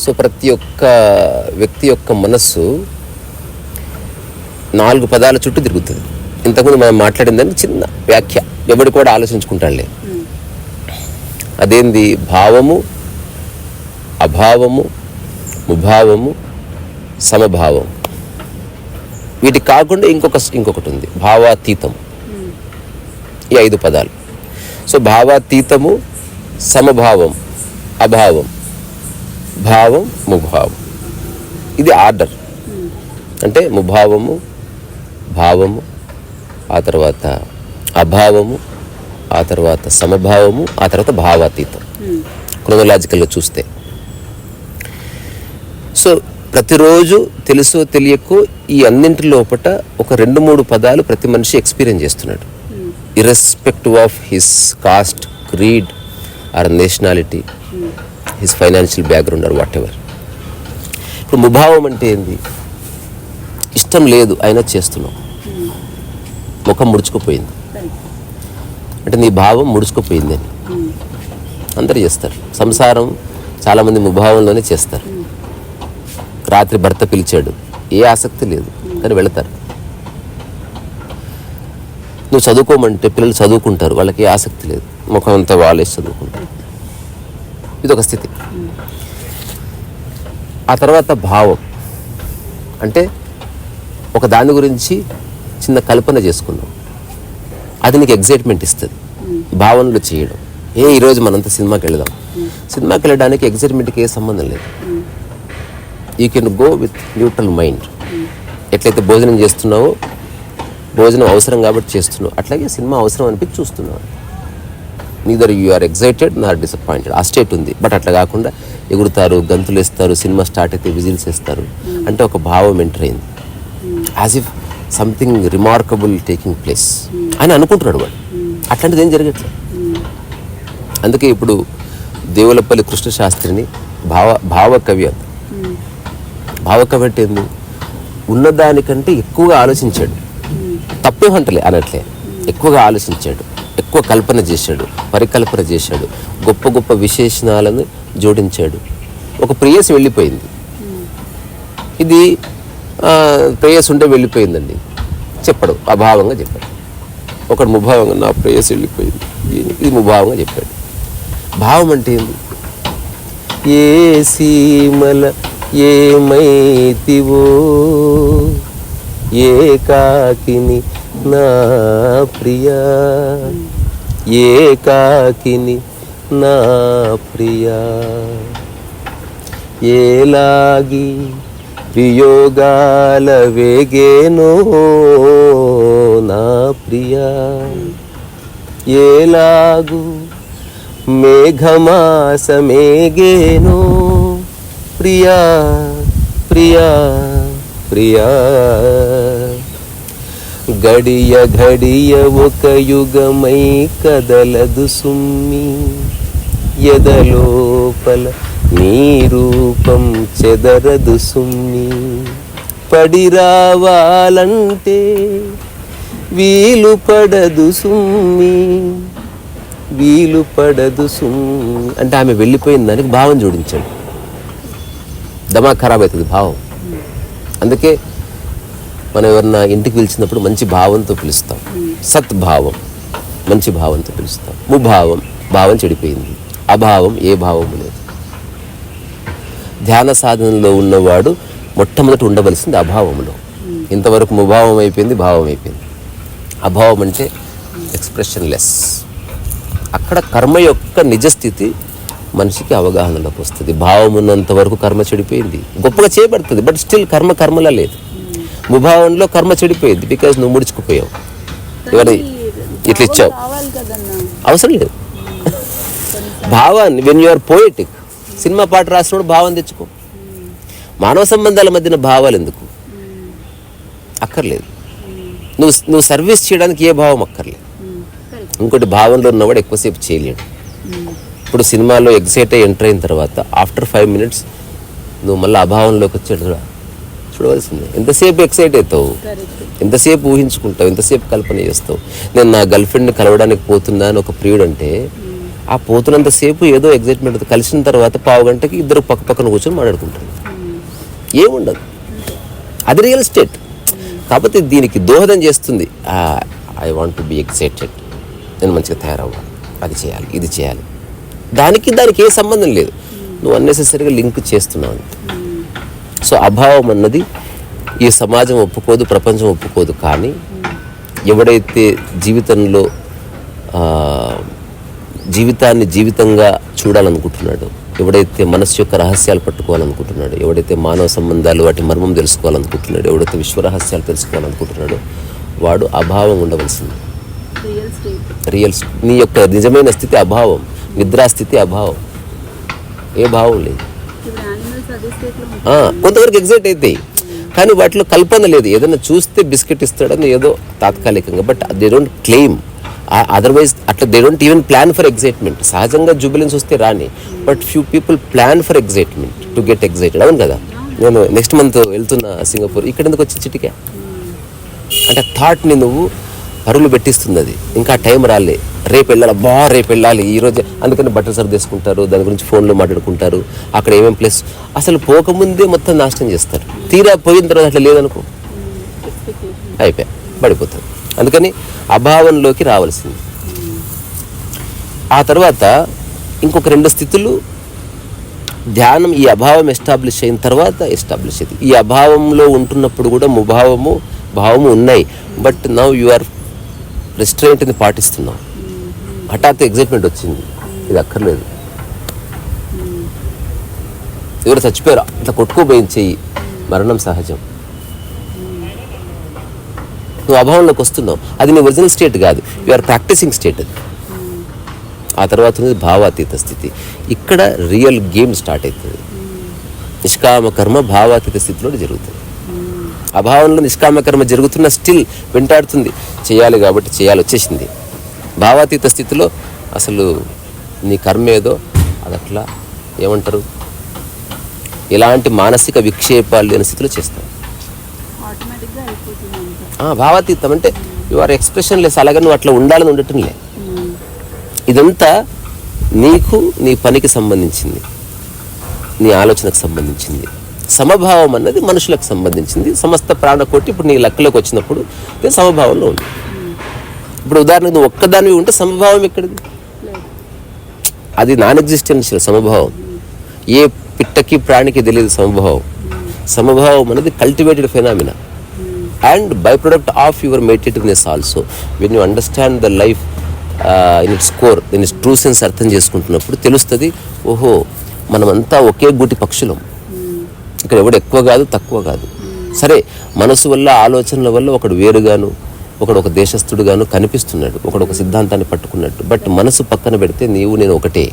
So ప్రతి ఒక్క వ్యక్తి యొక్క మనస్సు నాలుగు పదాల చుట్టూ తిరుగుతుంది. ఇంతకుముందు మనం మాట్లాడిందని చిన్న వ్యాఖ్య. ఎవడు కూడా ఆలోచించుకుంటాడులే. అదేంది? భావము అభావము ముభావము సమభావం. వీటి కాకుండా ఇంకొక ఇంకొకటి ఉంది. భావాతీతం. ఈ ఐదు పదాలు. సో భావాతీతము సమభావం అభావం. భావం ముభావం. ఇది ఆర్డర్. అంటే ముభావము భావము ఆ తర్వాత అభావము ఆ తర్వాత సమభావము ఆ తర్వాత భావాతీతం. క్రొనలాజికల్గా చూస్తే. సో ప్రతిరోజు తెలుసో తెలియకో ఈ అన్నింటి లోపట ఒక రెండు మూడు పదాలు ప్రతి మనిషి ఎక్స్పీరియన్స్ చేస్తున్నాడు. Irrespective of his caste creed or nationality his financial background or whatever ఇప్పుడు ముభావం అంటే ఏంది? ఇష్టం లేదు అయినా చేస్తున్నావు. ముఖం ముడుచుకుపోయింది. అంటే నీ భావం ముడుచుకుపోయింది అని. అందరు చేస్తారు. సంసారం చాలామంది ముభావంలోనే చేస్తారు. రాత్రి భర్త పిలిచాడు ఏ ఆసక్తి లేదు కానీ వెళతారు. నువ్వు చదువుకోమంటే పిల్లలు చదువుకుంటారు వాళ్ళకి ఏ ఆసక్తి లేదు. ముఖం అంతా వాళ్ళేస్తుంది ఇది ఒక స్థితి. ఆ తర్వాత భావం. అంటే ఒక దాని గురించి చిన్న కల్పన చేసుకున్నాం అది నీకు ఎగ్జైట్మెంట్ ఇస్తుంది. భావనలు చేయడం. ఏ ఈరోజు మనంతా సినిమాకి వెళదాం. సినిమాకి వెళ్ళడానికి ఎగ్జైట్మెంట్కి ఏ సంబంధం లేదు. You can go with neutral mind ఎట్లయితే భోజనం చేస్తున్నావో భోజనం అవసరం కాబట్టి చేస్తున్నావు. అట్లాగే సినిమా అవసరం అనిపించి చూస్తున్నావు. Neither you are excited nor disappointed ఆ స్టేట్ ఉంది. బట్ అట్లా కాకుండా ఎగురుతారు గంతులు వేస్తారు సినిమా స్టార్ట్ అయితే విజిల్స్ వేస్తారు. అంటే ఒక భావం ఎంటర్ అయింది. As if something remarkable taking place అని అనుకుంటున్నాడు వాడు. అట్లాంటిది ఏం జరగట్లేదు అందుకే ఇప్పుడు దేవులపల్లి కృష్ణ శాస్త్రిని భావ భావకవి అంత భావకవి అంటే ఏంది? ఉన్నదానికంటే ఎక్కువగా ఆలోచించాడు. తప్పేమంటలే అనట్లే. ఎక్కువగా ఆలోచించాడు. ఎక్కువ కల్పన చేశాడు పరికల్పన చేశాడు గొప్ప గొప్ప విశేషణాలను జోడించాడు. ఒక ప్రేయస్ వెళ్ళిపోయింది. ఇది ప్రేయస్ ఉంటే వెళ్ళిపోయిందండి. చెప్పడు అభావంగా చెప్పాడు. ఒకడు ముభావంగా నా ప్రేయస్ వెళ్ళిపోయింది. ఇది- ఇది ముభావంగా చెప్పాడు. భావం అంటే ఏంది? ఏ సీమల ఏమైతివో ఏ కాకిని నా ప్రియా ఏకాకిని నా ప్రియా. ఏలాగి వియోగాల వేగేనో నా ప్రియా. ఏలాగు మేఘమాసమేగేనో ప్రియా ప్రియా ప్రియా. గడియ ఘడియ ఒక యుగమై కదలదు సుమ్మి. ఎదలోపల నీ రూపం చెదరదు సుమ్మి. పడి రావాలంటే వీలు పడదు సుమ్మి. వీలు పడదు సుమ్మి. అంటే ఆమె వెళ్ళిపోయిన దానికి భావం జోడించండి. దమా ఖరాబ్ అవుతుంది భావం. అందుకే మనం ఎవరన్నా ఇంటికి పిలిచినప్పుడు మంచి భావంతో పిలుస్తాం. సత్భావం మంచి భావంతో పిలుస్తాం. ముభావం. భావం చెడిపోయింది. అభావం ఏ భావము లేదు. ధ్యాన సాధనలో ఉన్నవాడు మొట్టమొదటి ఉండవలసింది అభావంలో ఇంతవరకు ముభావం అయిపోయింది భావం అయిపోయింది. అభావం అంటే ఎక్స్ప్రెషన్ లెస్ అక్కడ కర్మ యొక్క నిజస్థితి మనిషికి అవగాహనలోకి వస్తుంది. భావం ఉన్నంత వరకు కర్మ చెడిపోయింది. గొప్పగా చేయబడుతుంది. బట్ స్టిల్ కర్మ కర్మలా లేదు. ముభావంలో కర్మ చెడిపోయింది బికాజ్ నువ్వు ముడుచుకుపోయావు. ఎవరి ఇట్లా ఇచ్చావు. అవసరం లేదు. భావాన్ని వెన్ యూఆర్ పోయిటిక్ సినిమా పాట రాసినప్పుడు భావం తెచ్చుకో. మానవ సంబంధాల మధ్యన భావాలు ఎందుకు? అక్కర్లేదు. నువ్వు నువ్వు సర్వీస్ చేయడానికి ఏ భావం అక్కర్లేదు. ఇంకోటి భావంలో ఉన్నవాడు ఎక్కువసేపు చేయలేడు. ఇప్పుడు సినిమాలో ఎగ్జైట్ అయ్యి ఎంటర్ అయిన తర్వాత ఆఫ్టర్ ఫైవ్ మినిట్స్ నువ్వు మళ్ళీ అభావంలోకి వచ్చాడు చూడ చూడవలసిందే. ఎంతసేపు ఎక్సైట్ అవుతావు? ఎంతసేపు ఊహించుకుంటావు? ఎంతసేపు కల్పన చేస్తావు? నేను నా గర్ల్ ఫ్రెండ్ని కలవడానికి పోతున్నా అని ఒక ప్రియుడు అంటే ఆ పోతున్నంతసేపు ఏదో ఎగ్జైట్మెంట్ కలిసిన తర్వాత పావు గంటకి ఇద్దరు పక్క పక్కన కూర్చొని మాట్లాడుకుంటారు. ఏముండదు. అది రియల్ స్టేట్. కాకపోతే దీనికి దోహదం చేస్తుంది. I want to be excited. నేను మంచిగా తయారవ్వాలి. అది చేయాలి ఇది చేయాలి. దానికి దానికి ఏ సంబంధం లేదు. నువ్వు అన్నెసెసరీగా లింక్ చేస్తున్నావు అంతే. సో అభావం అన్నది ఈ సమాజం ఒప్పుకోదు ప్రపంచం ఒప్పుకోదు. కానీ ఎవడైతే జీవితంలో జీవితాన్ని జీవితంగా చూడాలనుకుంటున్నాడో ఎవడైతే మనస్సు యొక్క రహస్యాలు పట్టుకోవాలనుకుంటున్నాడో ఎవడైతే మానవ సంబంధాలు వాటి మర్మం తెలుసుకోవాలనుకుంటున్నాడో ఎవడైతే విశ్వ రహస్యాలు తెలుసుకోవాలనుకుంటున్నాడో వాడు అభావం ఉండవలసింది. రియల్ నీ యొక్క నిజమైన స్థితి అభావం నిద్రాస్థితి అభావం. ఏ భావం లేదు ఇప్పుడు యానిమల్స్ అదే స్టేట్లో ఆ, కొంతవరకు ఎగ్జైట్ అవుతాయి కానీ వాటిలో కల్పన లేదు. ఏదైనా చూస్తే బిస్కెట్ ఇస్తాడని ఏదో తాత్కాలికంగా. But they don't claim otherwise అట్లా they don't even plan for excitement సహజంగా జూబిలెన్స్ వస్తే రాని. But few people plan for excitement to get excited అవును కదా? నేను నెక్స్ట్ మంత్ వెళ్తున్నా సింగపూర్. ఇక్కడ ఎందుకు వచ్చి చిటికా? అంటే థాట్ని నువ్వు పరులు పెట్టిస్తుంది అది ఇంకా టైం రాలే. రేపు వెళ్ళాలి బా రేపు వెళ్ళాలి ఈ అందుకని బట్టలు సర్దేసుకుంటారు దాని గురించి ఫోన్లో మాట్లాడుకుంటారు అక్కడ ఏమేం ప్లేస్ అసలు పోకముందే మొత్తం నాశనం చేస్తారు. తీరా పోయిన తర్వాత అట్లా లేదనుకో. అయిపోయా పడిపోతుంది అందుకని అభావంలోకి రావాల్సింది. ఆ తర్వాత ఇంకొక రెండు స్థితులు ధ్యానం ఈ అభావం ఎస్టాబ్లిష్ అయిన తర్వాత ఎస్టాబ్లిష్ అయింది ఈ అభావంలో ఉంటున్నప్పుడు కూడా ముభావము భావము ఉన్నాయి. బట్ నవ్ యు ఆర్ రెస్టారెంట్ని పాటిస్తున్నావు హఠాత్ ఎగ్జైట్మెంట్ వచ్చింది. ఇది అక్కర్లేదు. ఎవరు చచ్చిపోయారు అట్లా కొట్టుకోబోయించేయి మరణం సహజం. నువ్వు అభావంలోకి వస్తున్నావు. అది నీ ఒరిజినల్ స్టేట్ కాదు. యు ఆర్ ప్రాక్టీసింగ్ స్టేట్ అది. ఆ తర్వాత ఉన్నది భావాతీత స్థితి. ఇక్కడ రియల్ గేమ్ స్టార్ట్ అవుతుంది. నిష్కామ కర్మ భావాతీత స్థితిలో జరుగుతుంది. అభావంలో నిష్కామ కర్మ జరుగుతున్న స్టిల్ వెంటాడుతుంది. చేయాలి కాబట్టి చేయాలి వచ్చేసింది. భావాతీత స్థితిలో అసలు నీ కర్మ ఏదో అది అట్లా ఏమంటారు? ఎలాంటి మానసిక విక్షేపాలు లేని స్థితిలో చేస్తాం భావాతీతం అంటే యు ఆర్ ఎక్స్ప్రెషన్ లెస్ అలాగే నువ్వు అట్లా ఉండాలని ఉండటం లే ఇదంతా నీకు నీ పనికి సంబంధించింది. నీ ఆలోచనకు సంబంధించింది. సమభావం అన్నది మనుషులకు సంబంధించింది. సమస్త ప్రాణకోటి ఇప్పుడు నీ లెక్కలోకి వచ్చినప్పుడు సమభావంలో ఉంది ఇప్పుడు ఉదాహరణకు నువ్వు ఒక్కదానివి ఉంటే సమభావం ఎక్కడిది? అది నాన్ ఎగ్జిస్టెన్షియల్ సమభావం. ఏ పిట్టకి ప్రాణికి తెలియదు సమభావం. సమభావం అనేది cultivated phenomena and by product of your meditativeness also when you understand the life in its core in its true sense అర్థం చేసుకుంటున్నప్పుడు తెలుస్తుంది ఓహో మనమంతా ఒకే గుటి పక్షులం. ఇక్కడ ఎవడు ఎక్కువ కాదు తక్కువ కాదు. సరే మనసు వల్ల ఆలోచనల వల్ల ఒకడు వేరుగాను ఒకడు ఒక దేశస్థుడుగాను కనిపిస్తున్నాడు ఒకడు ఒక సిద్ధాంతాన్ని పట్టుకున్నట్టు. బట్ మనసు పక్కన పెడితే నీవు నేను ఒకటే.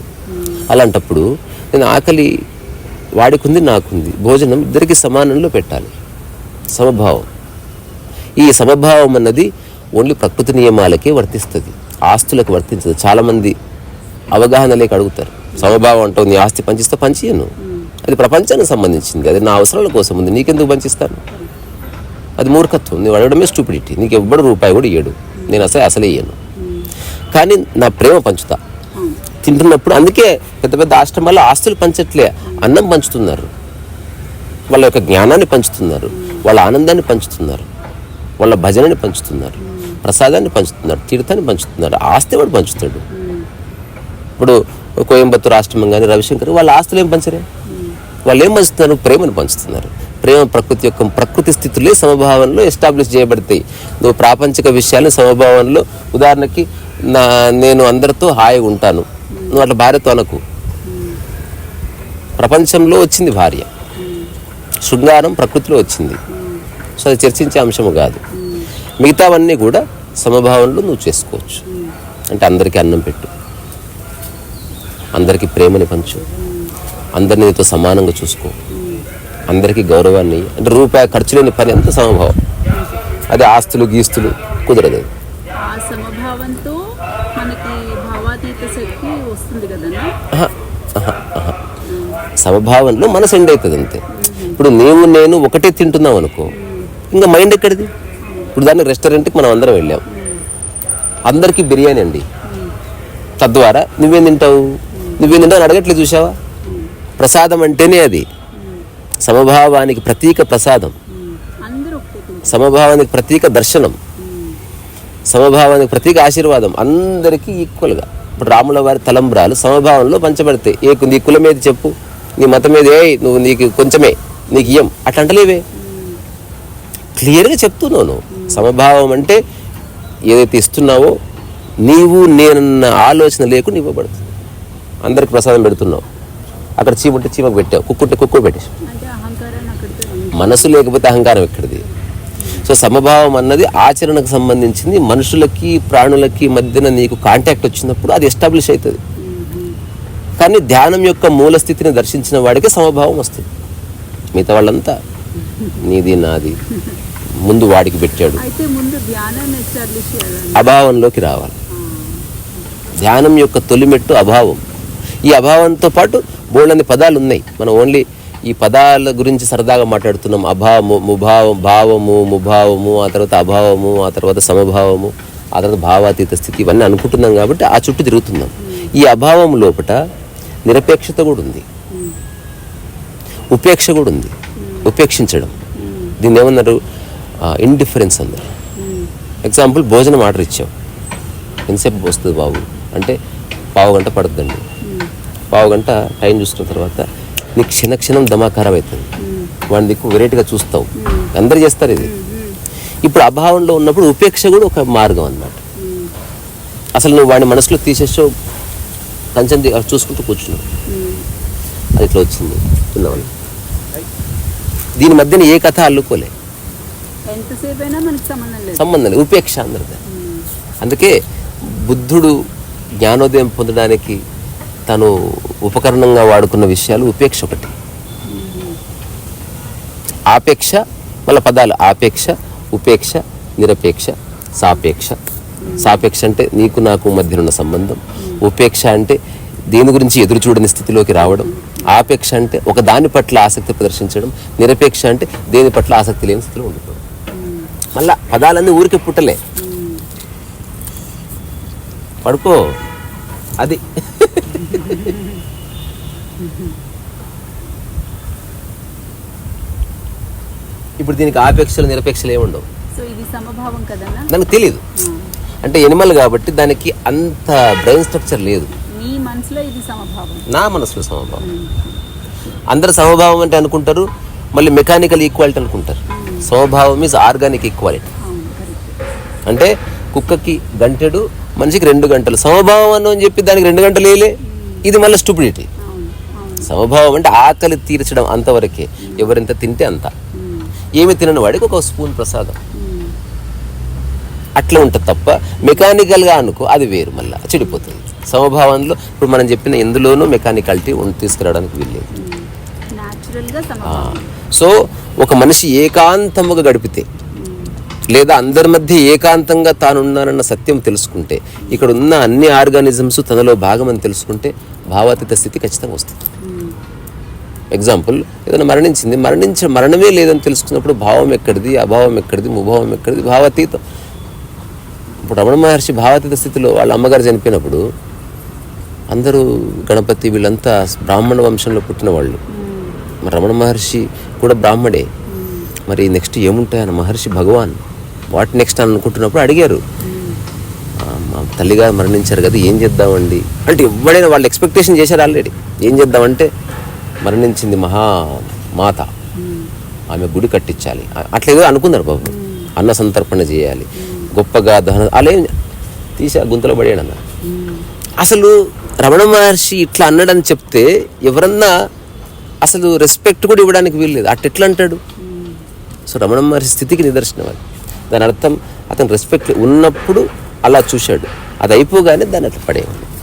అలాంటప్పుడు నేను ఆకలి వాడికుంది నాకుంది. భోజనం ఇద్దరికి సమానంలో పెట్టాలి. సమభావం. ఈ సమభావం అన్నది ఓన్లీ ప్రకృతి నియమాలకే వర్తిస్తుంది. ఆస్తులకు వర్తించదు. చాలామంది అవగాహన లేక అడుగుతారు. సమభావం అంటావు నీ ఆస్తి పంచిస్తే పంచియను. అది ప్రపంచానికి సంబంధించింది అది నా అవసరాల కోసం ఉంది. నీకెందుకు పంచిస్తాను అది మూర్ఖత్వం. నువ్వు అడగడమే స్టూపిడిటీ నీకు ఎవ్వడు రూపాయి కూడా ఇయ్యడు. నేను అసలు అసలే ఇయ్యను. కానీ నా ప్రేమ పంచుతా. తింటున్నప్పుడు అందుకే పెద్ద పెద్ద ఆశ్రమాల్లో ఆస్తులు పంచట్లే. అన్నం పంచుతున్నారు. వాళ్ళ యొక్క జ్ఞానాన్ని పంచుతున్నారు. వాళ్ళ ఆనందాన్ని పంచుతున్నారు. వాళ్ళ భజనని పంచుతున్నారు. ప్రసాదాన్ని పంచుతున్నారు. తీర్థాన్ని పంచుతున్నారు. ఆస్తి వాడు పంచుతాడు. ఇప్పుడు కోయంబత్తూరు ఆశ్రమం కానీ రవిశంకర్ వాళ్ళ ఆస్తులు ఏం పంచరే? వాళ్ళు ఏం పంచుతున్నారు? ప్రేమను పంచుతున్నారు. ప్రేమ ప్రకృతి యొక్క ప్రకృతి స్థితులే సమభావంలో ఎస్టాబ్లిష్ చేయబడతాయి. నువ్వు ప్రాపంచిక విషయాలు సమభావంలో ఉదాహరణకి నా నేను అందరితో హాయిగా ఉంటాను. నువ్వు అట్లా భార్యతో అనకు. ప్రపంచంలో వచ్చింది భార్య. శృంగారం ప్రకృతిలో వచ్చింది. సో అది చర్చించే అంశము కాదు. మిగతావన్నీ కూడా సమభావంలో నువ్వు చేసుకోవచ్చు. అంటే అందరికీ అన్నం పెట్టు. అందరికీ ప్రేమని పంచు. అందరినీ నీతో సమానంగా చూసుకో. అందరికీ గౌరవాన్ని. అంటే రూపాయి ఖర్చు లేని పని అంత సమభావం. అది ఆస్తులు గీస్తులు కుదరదు. సమభావంలో మనసు ఎండ్ అవుతుంది అంతే. ఇప్పుడు నీవు నేను ఒకటే తింటున్నాం అనుకో ఇంకా మైండ్ ఎక్కడిది? ఇప్పుడు దాన్ని రెస్టారెంట్కి మనం అందరం వెళ్ళాం. అందరికీ బిర్యానీ అండి. తద్వారా నువ్వేం తింటావు? నువ్వేం తింటావు అని అడగట్లేదు చూసావా ప్రసాదం అంటేనే అది. సమభావానికి ప్రతీక ప్రసాదం. సమభావానికి ప్రతీక దర్శనం. సమభావానికి ప్రతీక ఆశీర్వాదం. అందరికీ ఈక్వల్గా ఇప్పుడు రాముల వారి తలంబ్రాలు సమభావంలో పంచబడతాయి ఏ నీ కులం ఏది చెప్పు? నీ మతం ఏది? ఏ నువ్వు నీకు కొంచెమే. నీకు ఇయ్యం. అట్లా అంటలేవే క్లియర్గా చెప్తున్నావు నువ్వు సమభావం అంటే ఏదైతే ఇస్తున్నావో నీవు నేనన్న ఆలోచన లేకుండా ఇవ్వబడుతుంది. అందరికి ప్రసాదం పెడుతున్నావు. అక్కడ చీముంటే చీమకు పెట్టావు కుక్కుంటే కుక్కు పెట్టేసి అంటే అహంకారాన్ని అక్కడితో మనసు లేకపోతే అహంకారం ఎక్కడిది? సో సమభావం అన్నది ఆచరణకు సంబంధించింది. మనుషులకి ప్రాణులకి మధ్యన నీకు కాంటాక్ట్ వచ్చినప్పుడు అది ఎస్టాబ్లిష్ అవుతుంది కానీ ధ్యానం యొక్క మూల స్థితిని దర్శించిన వాడికి సమభావం వస్తుంది. మిగతా వాళ్ళంతా నీది నాది ముందు వాడికి పెట్టాడు. అభావంలోకి రావాలి. ధ్యానం యొక్క తొలిమెట్టు అభావం. ఈ అభావంతో పాటు బోళ్ళని పదాలు ఉన్నాయి మనం ఓన్లీ ఈ పదాల గురించి సరదాగా మాట్లాడుతున్నాం. అభావము ముభావం భావము ముభావము ఆ తర్వాత అభావము ఆ తర్వాత సమభావము ఆ తర్వాత భావాతీత స్థితి ఇవన్నీ అనుకుంటున్నాం కాబట్టి ఆ చుట్టూ తిరుగుతున్నాం. ఈ అభావం లోపట నిరపేక్షత కూడా ఉంది. ఉపేక్ష కూడా ఉంది. ఉపేక్షించడం. దీన్ని ఏమన్నారు? ఇండిఫరెన్స్ అన్నారు. ఎగ్జాంపుల్ భోజనం ఆర్డర్ ఇచ్చాం. ఎంతసేపు వస్తుంది బాబు? అంటే పావు గంట పడుతుందండి. పావు గంట టైం చూసుకున్న తర్వాత నీకు క్షణ క్షణం దమాకారం అవుతుంది వాడి దిక్కు వెరైటీగా చూస్తావు. అందరు చేస్తారు ఇది. ఇప్పుడు అభావంలో ఉన్నప్పుడు ఉపేక్ష కూడా ఒక మార్గం అన్నమాట. అసలు నువ్వు వాడిని మనసులో తీసేసావు కంచెం చూసుకుంటూ కూర్చున్నావు. అది ఇట్లా వచ్చింది. తిన్నామని దీని మధ్యన ఏ కథ అల్లుకోలే. సంబంధం లేదు. ఉపేక్ష అందరిది. అందుకే బుద్ధుడు జ్ఞానోదయం పొందడానికి తను ఉపకరణంగా వాడుకున్న విషయాలు ఉపేక్ష ఒకటి. ఆపేక్ష మళ్ళీ పదాలు ఆపేక్ష ఉపేక్ష నిరపేక్ష సాపేక్ష. సాపేక్ష అంటే నీకు నాకు మధ్య ఉన్న సంబంధం. ఉపేక్ష అంటే దేని గురించి ఎదురు చూడని స్థితిలోకి రావడం. ఆపేక్ష అంటే ఒక దాని పట్ల ఆసక్తి ప్రదర్శించడం. నిరపేక్ష అంటే దేని పట్ల ఆసక్తి లేని స్థితిలో ఉండిపోవడం. మళ్ళా పదాలన్నీ ఊరికి పుట్టలే. పడుకో. అది. ఇప్పుడు దీనికి ఆపేక్షలు నిరపేక్షలు ఏముండవు. దానికి తెలియదు అంటే ఎనిమల్ కాబట్టి దానికి అంత బ్రెయిన్ స్ట్రక్చర్ లేదు. నీ మనసులో సమభావం. అందరు సమభావం అంటే అనుకుంటారు మళ్ళీ మెకానికల్ ఈక్వాలిటీ అనుకుంటారు. సమభావం మీన్స్ ఆర్గానిక్ ఈక్వాలిటీ అంటే కుక్కకి గంటెడు మనిషికి రెండు గంటలు. సమభావం అని చెప్పి దానికి రెండు గంటలు వేయలే. ఇది మళ్ళీ స్టూపిడిటీ. సమభావం అంటే ఆకలి తీర్చడం అంతవరకే. ఎవరెంత తింటే అంత. ఏమి తినని వాడికి ఒక స్పూన్ ప్రసాదం. అట్లా ఉంటుంది తప్ప మెకానికల్గా అనుకో అది వేరు మళ్ళీ చెడిపోతుంది. సమభావంలో ఇప్పుడు మనం చెప్పిన ఎందులోనూ మెకానికాలిటీ తీసుకురావడానికి వీల్లేదు. సో ఒక మనిషి ఏకాంతముగా గడిపితే లేదా అందరి మధ్య ఏకాంతంగా తానున్నానన్న సత్యం తెలుసుకుంటే ఇక్కడ ఉన్న అన్ని ఆర్గానిజమ్స్ తనలో భాగమని తెలుసుకుంటే భావాతీత స్థితి ఖచ్చితంగా వస్తుంది. ఎగ్జాంపుల్ ఏదైనా మరణించింది మరణించ మరణమే లేదని తెలుసుకున్నప్పుడు భావం ఎక్కడిది అభావం ఎక్కడిది ముభావం ఎక్కడిది? భావాతీతం. ఇప్పుడు రమణ మహర్షి భావాతీత స్థితిలో వాళ్ళ అమ్మగారు చనిపోయినప్పుడు అందరూ గణపతి వీళ్ళంతా బ్రాహ్మణ వంశంలో పుట్టిన వాళ్ళు. మరి రమణ మహర్షి కూడా బ్రాహ్మడే. మరి నెక్స్ట్ ఏముంటాయన్న మహర్షి భగవాన్. వాట్ నెక్స్ట్ అని అనుకుంటున్నప్పుడు అడిగారు. తల్లిగా తల్లిగారు మరణించారు కదా ఏం చేద్దామండి? అంటే ఎవడైనా వాళ్ళు ఎక్స్పెక్టేషన్ చేశారు ఆల్రెడీ ఏం చేద్దామంటే మరణించింది మహా మాత. ఆమె గుడి కట్టించాలి. అట్లా ఏదో అనుకున్నారు బాబు. అన్న సంతర్పణ చేయాలి. గొప్పగా దహన అలా ఏం తీసి ఆ గుంతలో పడేయడు అన్న అసలు రమణ మహర్షి ఇట్లా అన్నాడని చెప్తే ఎవరన్నా అసలు రెస్పెక్ట్ కూడా ఇవ్వడానికి వీల్లేదు. అట్ ఎట్లా అంటాడు? సో రమణ మహర్షి స్థితికి నిదర్శనం అది. దాని అర్థం అతను రెస్పెక్ట్ ఉన్నప్పుడు అలా చూశాడు. అది అయిపోగానే దాన్ని అట్లా పడేవాడు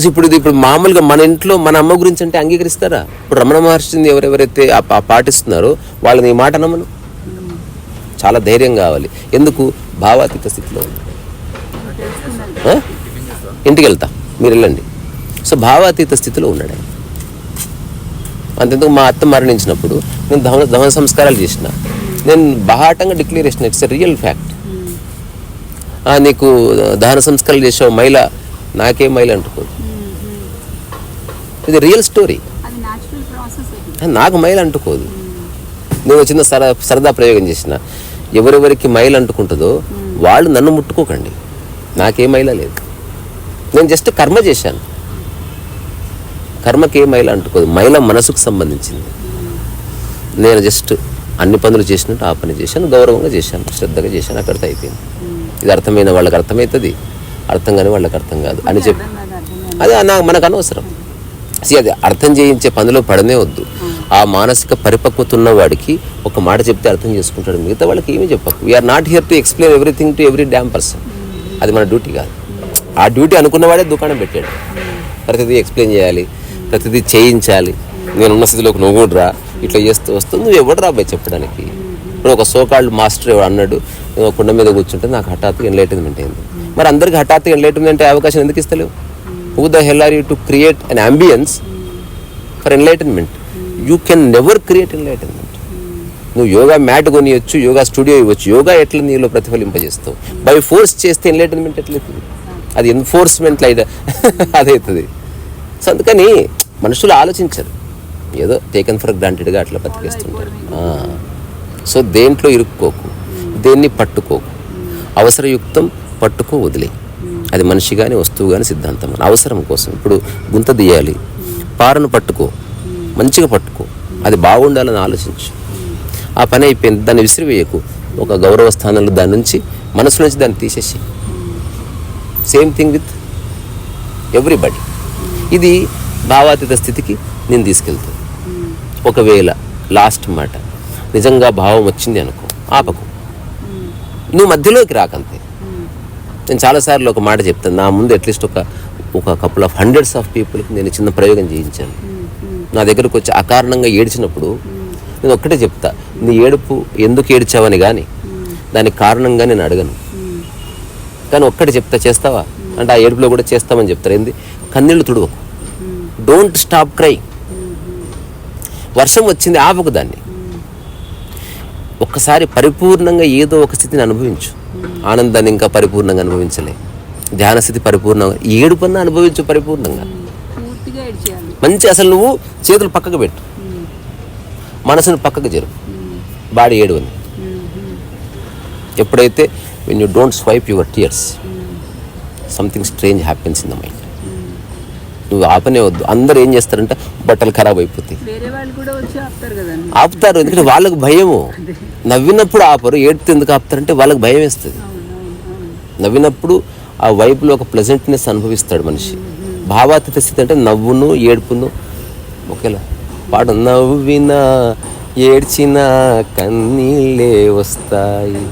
సో ఇప్పుడు ఇది ఇప్పుడు మామూలుగా మన ఇంట్లో మన అమ్మ గురించి అంటే అంగీకరిస్తారా? ఇప్పుడు రమణ మహర్షిని ఎవరెవరైతే పాటిస్తున్నారో వాళ్ళని ఈ మాట నమ్మను. చాలా ధైర్యం కావాలి. ఎందుకు? భావాతీత స్థితిలో ఉంది. ఇంటికి వెళ్తా మీరు వెళ్ళండి. సో భావాతీత స్థితిలో ఉన్నాడు ఆయన. అంతెందుకు మా అత్త మరణించినప్పుడు నేను దహన దహన సంస్కారాలు చేసిన. నేను బహాటంగా డిక్లేరేషన్ ఇట్స్ రియల్ ఫ్యాక్ట్ నీకు దహన సంస్కారాలు చేసావు మైల నాకేం మైల అంటుకోదు. ఇది రియల్ స్టోరీ నాకు మైలు అంటుకోదు. నేను చిన్న సర సరదా ప్రయోగం చేసిన. ఎవరెవరికి మైలు అంటుకుంటుందో వాళ్ళు నన్ను ముట్టుకోకండి. నాకే మైల లేదు. నేను జస్ట్ కర్మ చేశాను. కర్మకి ఏ మైల అంటుకోదు. మైల మనసుకు సంబంధించింది. నేను జస్ట్ అన్ని పనులు చేసినట్టు ఆ పని చేశాను. గౌరవంగా చేశాను. శ్రద్ధగా చేశాను. అక్కడితో అయిపోయింది. ఇది అర్థమైన వాళ్ళకి అర్థమవుతుంది అర్థం కాని వాళ్ళకి అర్థం కాదు. అని చెప్పి అది నా మనకు అనవసరం. See, అది అర్థం చేయించే పనిలో పడనే వద్దు. ఆ మానసిక పరిపక్వత ఉన్న వాడికి ఒక మాట చెప్తే అర్థం చేసుకుంటాడు. మిగతా వాళ్ళకి ఏమీ చెప్పకు. We are not here to explain everything to every damn person అది మన డ్యూటీ కాదు. ఆ డ్యూటీ అనుకున్నవాడే దుకాణం పెట్టాడు. ప్రతిదీ ఎక్స్ప్లెయిన్ చేయాలి. ప్రతిదీ చేయించాలి. నేను ఉన్న స్థితిలోకి నువ్వు కూడా రా. ఇట్లా చేస్తూ వస్తూ నువ్వు ఎవడు రా అబ్బాయి చెప్పడానికి? ఇప్పుడు ఒక సోకాల్డ్ మాస్టర్ ఎవడు అన్నాడు? "నేను కుండ మీద కూర్చుంటే నాకు హఠాత్తుగా ఎన్లైట్మెంట్ అయింది. మరి అందరికి హఠాత్తుగా ఎన్లైట్మెంట్ అవకాశం ఎందుకు ఇస్తలేవు? Who the hell are you to create an ambience for enlightenment you can never create enlightenment నువ్వు యోగా మ్యాట్ కొనియొచ్చు యోగా స్టూడియో ఇవ్వచ్చు యోగా ఎట్లా నీలో ప్రతిఫలింపజేస్తావు? బై ఫోర్స్ చేస్తే ఎన్లైటన్మెంట్ ఎట్లయితుంది అది ఎన్ఫోర్స్మెంట్ అయితే అదవుతుంది సో అందుకని మనుషులు ఆలోచించరు. ఏదో టేకన్ ఫర్ గ్రాంటెడ్గా అట్లా బతికేస్తుంటారు. సో దేంట్లో ఇరుక్కోకు. దేన్ని పట్టుకోకు అవసరయుక్తం పట్టుకో వదిలే. అది మనిషి కానీ వస్తువు కానీ సిద్ధాంతం. అవసరం కోసం. ఇప్పుడు గుంత తీయాలి. పారను పట్టుకో. మంచిగా పట్టుకో. అది బాగుండాలని ఆలోచించు. ఆ పని అయిపోయింది. దాన్ని విసిరివేయకు. ఒక గౌరవ స్థానంలో దాని నుంచి మనసు నుంచి దాన్ని తీసేసి. సేమ్ థింగ్ విత్ ఎవ్రీబడి ఇది భావాతీత స్థితికి నేను తీసుకెళ్తాను. ఒకవేళ లాస్ట్ మాట. నిజంగా భావం వచ్చింది అనుకో. ఆపకు. నువ్వు మధ్యలోకి రాకంతే. నేను చాలాసార్లు ఒక మాట చెప్తాను. నా ముందు అట్లీస్ట్ ఒక ఒక కపుల్ ఆఫ్ హండ్రెడ్స్ ఆఫ్ పీపుల్కి నేను చిన్న ప్రయోగం చేయించాను. నా దగ్గరకు వచ్చి అకారణంగా ఏడ్చినప్పుడు నేను ఒక్కటే చెప్తా నీ ఏడుపు ఎందుకు ఏడ్చావని కానీ దానికి కారణంగా నేను అడగను. కానీ ఒక్కటి చెప్తా చేస్తావా? అంటే ఆ ఏడుపులో కూడా చేస్తామని చెప్తారు. ఏంది? కన్నీళ్ళు తుడవకు. డోంట్ స్టాప్ క్రై వర్షం వచ్చింది ఆపకు దాన్ని. ఒక్కసారి పరిపూర్ణంగా ఏదో ఒక స్థితిని అనుభవించు. ఆనందాన్ని ఇంకా పరిపూర్ణంగా అనుభవించలే. ధ్యాన స్థితి పరిపూర్ణంగా ఏడుపన్నా అనుభవించు పరిపూర్ణంగా. మంచి అసలు నువ్వు చేతులు పక్కకు పెట్టు. మనసును పక్కకు జరు బాడీ ఏడు అని ఎప్పుడైతే when you don't swipe your tears something strange happens in the mind నువ్వు ఆపనే వద్దు అందరూ ఏం చేస్తారంటే బట్టలు ఖరాబ్ అయిపోతాయి. ఆపుతారు ఎందుకంటే వాళ్ళకు భయము. నవ్వినప్పుడు ఆపరు. ఏడుపు ఎందుకు ఆపుతారంటే వాళ్ళకి భయం వేస్తుంది. నవ్వినప్పుడు ఆ వైపులో ఒక ప్లెజెంట్నెస్ అనుభవిస్తాడు మనిషి. భావాతీత స్థితి అంటే నవ్వును ఏడుపును. ఒకేలా. పాడు. నవ్వినా ఏడ్చినా కన్నీళ్ళే వస్తాయి.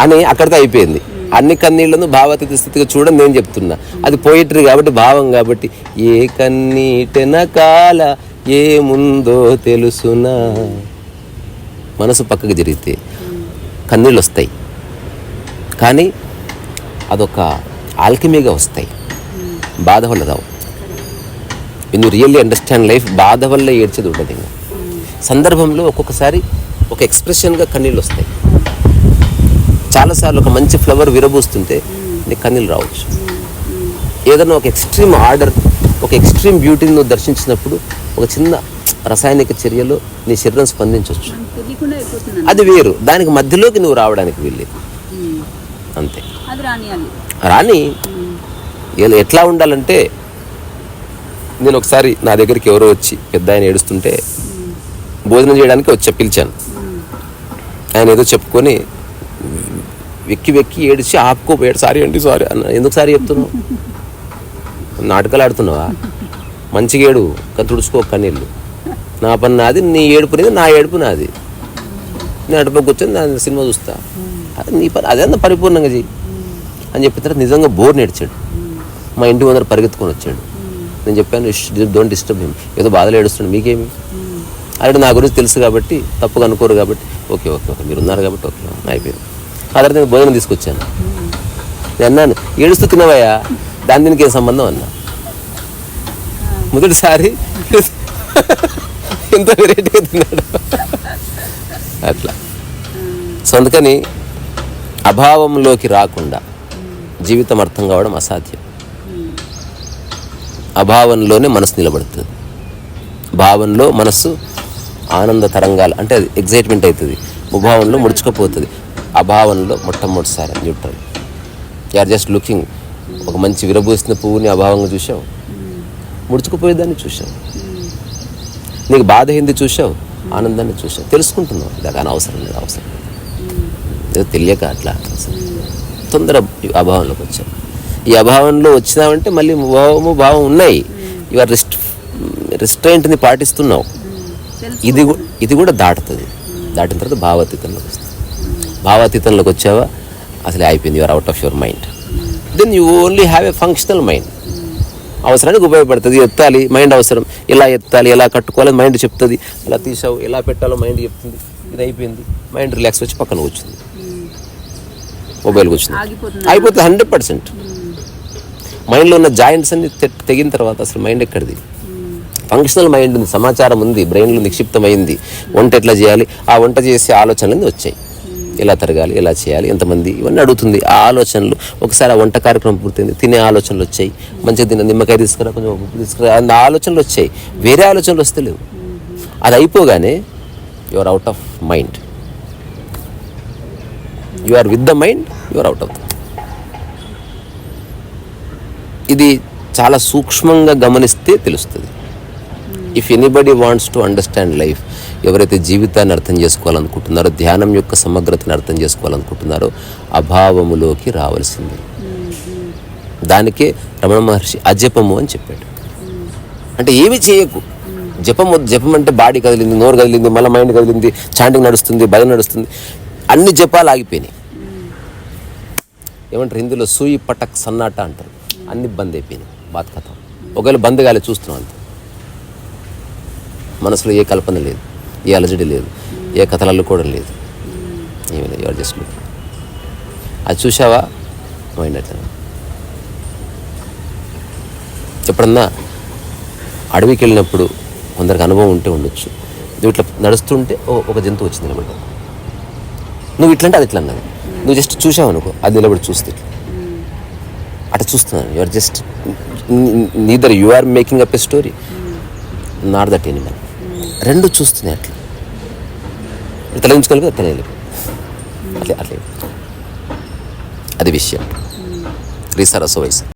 అని అక్కడితో అయిపోయింది. అన్ని కన్నీళ్ళను భావాతీత స్థితిగా చూడని నేను చెప్తున్నా. అది పోయిటరీ కాబట్టి భావం కాబట్టి. ఏ కన్నీటెన కాల ఏముందో తెలుసునా? మనసు పక్కకు జరిగితే కన్నీళ్ళు వస్తాయి కానీ అదొక ఆల్కమీగా వస్తాయి. బాధ వల్ల రావు. యూ రియల్లీ అండర్స్టాండ్ లైఫ్ బాధ వల్ల ఏడ్చేది ఉండదు ఇంకా. సందర్భంలో ఒక్కొక్కసారి ఒక ఎక్స్ప్రెషన్గా కన్నీళ్ళు వస్తాయి చాలాసార్లు ఒక మంచి ఫ్లవర్ విరబూస్తుంటే నీకు కన్నీళ్ళు రావచ్చు. ఏదైనా ఒక ఎక్స్ట్రీమ్ ఆర్డర్ ఒక ఎక్స్ట్రీమ్ బ్యూటీని నువ్వు దర్శించినప్పుడు ఒక చిన్న రసాయనిక చర్యలో నీ శరీరం స్పందించవచ్చు. అది వేరు. దానికి మధ్యలోకి నువ్వు రావడానికి వీల్లేదు. అంతే. రాని ఎట్లా ఉండాలంటే నేను ఒకసారి నా దగ్గరికి ఎవరో వచ్చి పెద్ద ఆయన ఏడుస్తుంటే భోజనం చేయడానికి వచ్చి పిలిచాను. ఆయన ఏదో చెప్పుకొని వెక్కి వెక్కి ఏడిచి ఆపుకోపోయాడు సారీ అండి సారీ అన్న. ఎందుకు సారీ చెప్తున్నావు? నాటకాలు ఆడుతున్నావా? మంచిగా ఏడు కానీ తుడుచుకో కన్నీళ్ళు నా పని నాది నీ ఏడుపు నీది నా ఏడుపు నాది. నేను అటుపక్క కూర్చొని నా సినిమా చూస్తా. అది నీ పని అదే పరిపూర్ణంగా చెయ్యి. అని చెప్పిన తర్వాత నిజంగా బోర్ నేర్చాడు. మా ఇంటి ముందర పరిగెత్తుకొని వచ్చాడు. నేను చెప్పాను డోంట్ డిస్టర్బ్ హిమ్. ఏదో బాధలు ఏడుస్తున్నాడు మీకేమి? ఆయన నా గురించి తెలుసు కాబట్టి తప్పుగా అనుకోరు కాబట్టి ఓకే ఓకే ఓకే మీరు ఉన్నారు కాబట్టి ఓకే అయిపోయింది. ఫాదర్ నేను భోజనం తీసుకొచ్చాను. నేను అన్నాను ఏడుస్తూ తినవయ్యా? దాని దీనికి ఏం సంబంధం? అన్నా. మొదటిసారి ఎంత వెరైటీగా తిన్నాడు. అట్లా. సో అందుకని అభావంలోకి రాకుండా జీవితం అర్థం కావడం అసాధ్యం. అభావంలోనే మనసు నిలబడుతుంది. భావంలో మనస్సు ఆనంద తరంగాలు అంటే అది ఎగ్జైట్మెంట్ అవుతుంది. ముభావంలో ముడుచుకుపోతుంది. అభావంలో మొట్టమొదటిసారి న్యూట్రల్ ఆర్ జస్ట్ లుకింగ్ ఒక మంచి విరబూసిన పువ్వుని అభావంగా చూసావు ముడుచుకుపోయేదాన్ని చూసావు నీకు బాధ అయింది చూసావు ఆనందాన్ని చూసావు తెలుసుకుంటున్నావు. ఇలాగ అనవసరం లేదు అవసరం లేదు. ఏదో తెలియక అట్లా తొందర అభావంలోకి వచ్చావు. ఈ అభావంలో వచ్చినావంటే మళ్ళీ భావము భావం ఉన్నాయి. ఇవాళ రిస్ట్ రిస్ట్రైంట్ని పాటిస్తున్నావు. తెలుసు ఇది ఇది కూడా దాటుతుంది. దాటిన తర్వాత భావాతీతంలోకి వస్తుంది. భావాతీతంలోకి వచ్చావా? అసలే అయిపోయింది your out of your mind then you only have a functional mind అవసరానికి ఉపయోగపడుతుంది ఎత్తాలి మైండ్ అవసరం. ఎలా ఎత్తాలి ఎలా కట్టుకోవాలి మైండ్ చెప్తుంది. ఎలా తీసావు ఎలా పెట్టాలో మైండ్ చెప్తుంది. ఇది అయిపోయింది. మైండ్ రిలాక్స్ వచ్చి పక్కన కూర్చుంది. మొబైల్ కూర్చుంది. ఆగిపోతుంది? అయిపోతుంది హండ్రెడ్ పర్సెంట్ మైండ్లో ఉన్న జాయింట్స్ అన్ని తెగిన తర్వాత అసలు మైండ్ ఎక్కడిది? ఫంక్షనల్ మైండ్ ఉంది సమాచారం ఉంది బ్రెయిన్లో నిక్షిప్తమైంది. వంట ఎట్లా చేయాలి? ఆ వంట చేసే ఆలోచనలు వచ్చాయి. ఎలా తరగాలి ఎలా చేయాలి ఎంతమంది ఇవన్నీ అడుగుతుంది. ఆ ఆలోచనలు ఒకసారి ఆ వంట కార్యక్రమం పూర్తయింది తినే ఆలోచనలు వచ్చాయి. మంచిగా తిన్న నిమ్మకాయ తీసుకురా కొంచెం ఉప్పు తీసుకురా అన్న ఆలోచనలు వచ్చాయి. వేరే ఆలోచనలు వస్తలేవు అది అయిపోగానే you are out of mind you are with the mind you are out of ఇది చాలా సూక్ష్మంగా గమనిస్తే తెలుస్తుంది. If anybody wants to understand life ఎవరైతే జీవితాన్ని అర్థం చేసుకోవాలనుకుంటున్నారో ధ్యానం యొక్క సమగ్రతను అర్థం చేసుకోవాలనుకుంటున్నారో అభావములోకి రావాల్సింది. దానికే రమణ మహర్షి అజపము అని చెప్పాడు. అంటే ఏమి చేయకు. జపం జపం అంటే బాడీ కదిలింది నోరు కదిలింది మళ్ళీ మైండ్ కదిలింది చాంటింగ్ నడుస్తుంది భయం నడుస్తుంది. అన్ని జపాలు ఆగిపోయినాయి. ఏమంటారు? హిందీలో సూయి పటక్ సన్నాట అంటారు. అన్ని బంద్ అయిపోయినాయి. బాత్ కథ. ఒకవేళ బంద్ కాలే చూస్తున్నాం అంతే. మనసులో ఏ కల్పన లేదు. ఏ అలజడి లేదు ఏ కథలు అల్లుకోవడం లేదు. ఏమీ లేదు ఎవరు జస్ట్ అది చూసావా మైండ్ అట్లా ఎప్పుడన్నా అడవికి వెళ్ళినప్పుడు కొందరికి అనుభవం ఉంటే ఉండొచ్చు. నువ్వు ఇట్లా నడుస్తుంటే ఓ ఒక జంతువు వచ్చింది నిలబడి నువ్వు ఇట్లా అంటే అది ఇట్లా అన్నది. నువ్వు జస్ట్ చూసావు అనుకో అది నిలబడి చూస్తే ఇట్లా. అట్లా చూస్తున్నాను. You are just neither you are making up a story not that animal రెండు చూస్తున్నాయి అట్లా. తొలగించుకోలేదు తెలియలేదు అట్లే అట్లే. అది విషయం. రీసరస వయసు.